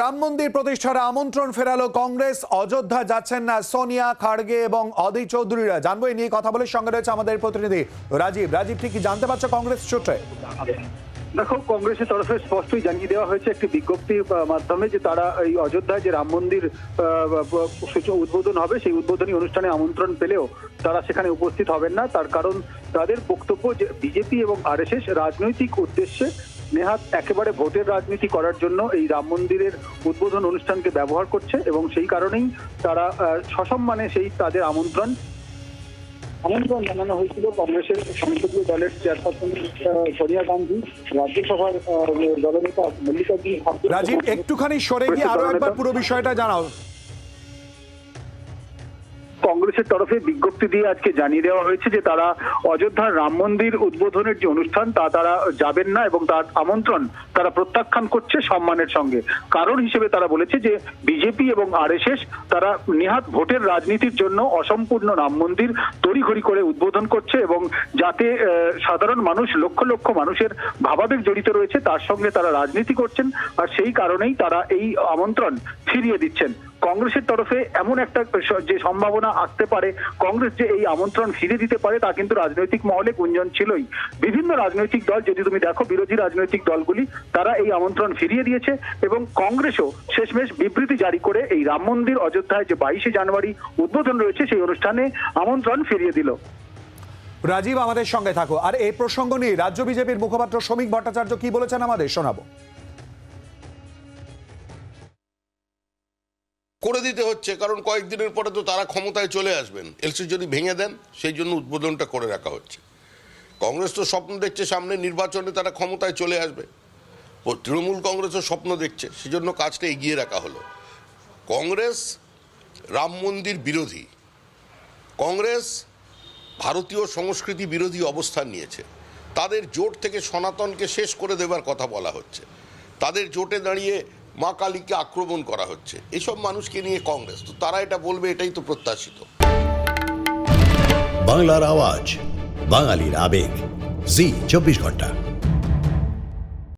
রাম মন্দির প্রতিষ্ঠার আমন্ত্রণ ফেরালো কংগ্রেস, অযোধ্যা যাচ্ছেন না সোনিয়া খাড়গে এবং অধীর চৌধুরীরা। জানব এই নিয়ে কথা বলে সঙ্গে রয়েছে আমাদের প্রতিনিধি রাজীব। রাজীব ঠিক কি জানতে পারছ কংগ্রেস সূত্রে? দেখো, কংগ্রেসের তরফে স্পষ্টই জানিয়ে দেওয়া হয়েছে একটি বিজ্ঞপ্তির মাধ্যমে যে তারা এই অযোধ্যায় যে রাম মন্দির উদ্বোধন হবে, সেই উদ্বোধনী অনুষ্ঠানে আমন্ত্রণ পেলেও তারা সেখানে উপস্থিত হবেন না। তার কারণ তাদের বক্তব্য যে বিজেপি এবং আরএসএস রাজনৈতিক উদ্দেশ্যে নেহাত একেবারে ভোটের রাজনীতি করার জন্য এই রাম মন্দিরের উদ্বোধন অনুষ্ঠানকে ব্যবহার করছে এবং সেই কারণেই তারা আহ, সসম্মানে সেই তাদের আমন্ত্রণ। আমন্ত্রণ জানানো হয়েছিল কংগ্রেসের সংসদীয় দলের চেয়ারপারসন সোনিয়া গান্ধী রাজ্যসভার আহ, দলনেতা মল্লিকার্জুন খাড়গে রাজীব একটুখানি সরে গিয়ে আরও একবার পুরো বিষয়টা জানাও। কংগ্রেসের তরফে বিজ্ঞপ্তি দিয়ে আজকে জানিয়ে দেওয়া হয়েছে যে তারা অযোধ্যার রাম মন্দির উদ্বোধনের যে অনুষ্ঠান, তা তারা যাবেন না এবং তার আমন্ত্রণ তারা প্রত্যাখ্যান করছে সম্মানের সঙ্গে। কারণ হিসেবে তারা বলেছে যে বিজেপি এবং আরএসএস তারা নেহাত ভোটের রাজনীতির জন্য অসম্পূর্ণ রাম মন্দির তড়িঘড়ি করে উদ্বোধন করছে এবং যাতে সাধারণ মানুষ, লক্ষ লক্ষ মানুষের ভাবাবেগ জড়িত রয়েছে, তার সঙ্গে তারা রাজনীতি করছেন আর সেই কারণেই তারা এই আমন্ত্রণ ফিরিয়ে দিচ্ছেন। কংগ্রেসের তরফে এমন একটা যে সম্ভাবনা আসতে পারে, কংগ্রেস যে এই আমন্ত্রণ ফিরে দিতে পারে, তা কিন্তু রাজনৈতিক মহলে গুঞ্জন ছিলই। বিভিন্ন রাজনৈতিক দল, যদি তুমি দেখো বিরোধী রাজনৈতিক দলগুলি, তারা এই আমন্ত্রণ ফিরিয়ে দিয়েছে এবং কংগ্রেসও শেষমেশ বিবৃতি জারি করে এই রাম মন্দির অযোধ্যায় যে বাইশে জানুয়ারি উদ্বোধন রয়েছে, সেই অনুষ্ঠানে আমন্ত্রণ ফিরিয়ে দিল। রাজীব, আমাদের সঙ্গে থাকো। আর এই প্রসঙ্গ নিয়ে রাজ্য বিজেপির মুখপাত্র শ্রমিক ভট্টাচার্য কি বলেছেন আমাদের শোনাবো। করে দিতে হচ্ছে, কারণ কয়েকদিনের পরে তো তারা ক্ষমতায় চলে আসবেন। এলসি যদি ভেঙে দেন, সেই জন্য উদ্বোধনটা করে রাখা হচ্ছে। কংগ্রেস তো স্বপ্ন দেখছে, সামনে নির্বাচনে তারা ক্ষমতায় চলে আসবে। তৃণমূল কংগ্রেসও স্বপ্ন দেখছে, সেজন্য কাজটা এগিয়ে রাখা হলো। কংগ্রেস রাম মন্দির বিরোধী। কংগ্রেস ভারতীয় সংস্কৃতি বিরোধী অবস্থান নিয়েছে। তাদের জোট থেকে সনাতনকে শেষ করে দেবার কথা বলা হচ্ছে। তাদের জোটে দাঁড়িয়ে মা কালীকে আক্রমণ করা হচ্ছে। এসব মানুষকে নিয়ে কংগ্রেস। তো তারা এটা বলবে, এটাই তো প্রত্যাশিত। বাংলার আওয়াজ, বাঙালির আবেগ। জি, চব্বিশ ঘণ্টা।